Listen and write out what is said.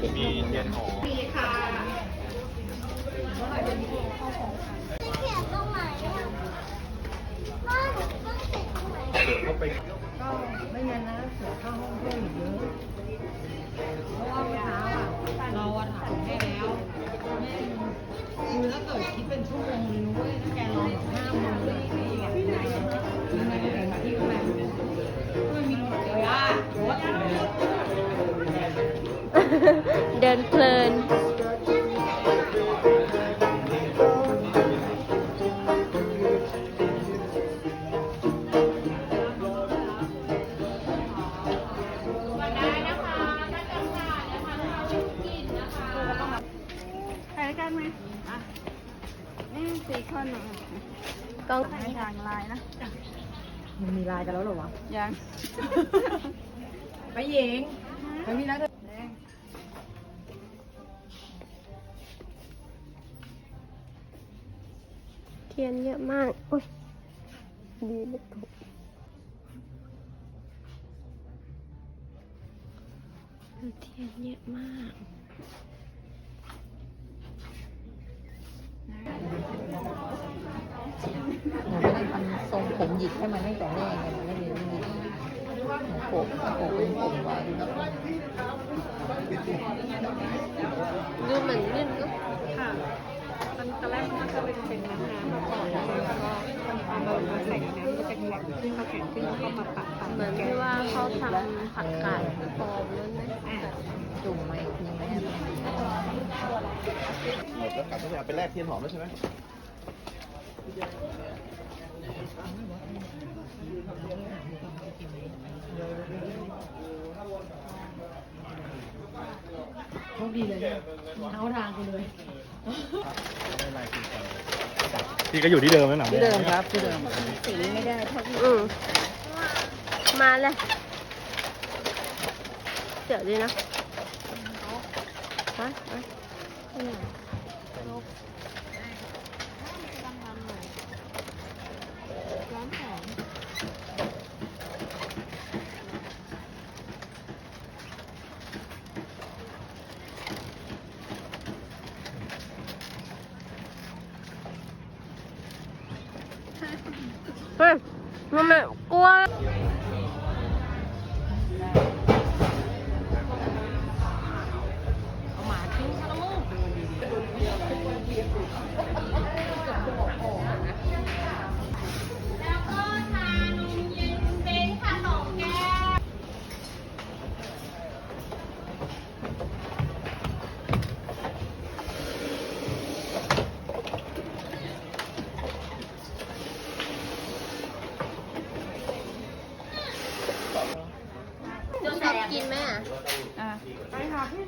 มีเทียนหอมเขียนตรงไหนอะบ้านต้องเขียนตรงไหนเข้าไปก็ไม่งั้นนะเสียค่าห้องเพิ่มอีกเยอะ เดินเพลิน ถ่ายกันไหมอะนี่สี่คนหนึ่งกล้องไม่ทางไลน์นะมันมีลายกันแล้วเหรอวะ ยัง ไปหญิงไปมีนัด ทียนเยอะมากโอ้ยดีไม่ถูกเทียนเยอะมากหนูไม่ได้ทำทรงผมหยิกให้มันตั้งแต่แรกไงมันไม่มีไม่มีหนูโขกโขกเป็นผมไว้ ดูเหมือนลื่นเนอะ ค่ะมันตอนแรกมันก็เป็นเป็นน้ำน้ำมาก่อนแล้วก็เอามามาใส่น้ำมันจะแข็งขึ้นมาแข็งขึ้นแล้วก็มาปัดปัดเหมือนที่ว่าเขาทำผักกาดฟอมนั่นไหมจุ่มไหมยังไม่ได้หมดแล้วกลับต้องไปแลกเทียนหอมแล้วใช่ไหมโชคดีเลยเนี่ยเข้าทางกูเลย พี่ก็อยู่ที่เดิมแล้วหนังที่เดิมครับที่เดิมสีไม่ได้เท่าที่อืมมาเลยเดี๋ยวดีนะฮะฮะ ที่ไหนเกลัวชอบกินไหมอะ อะ ไปหาพี่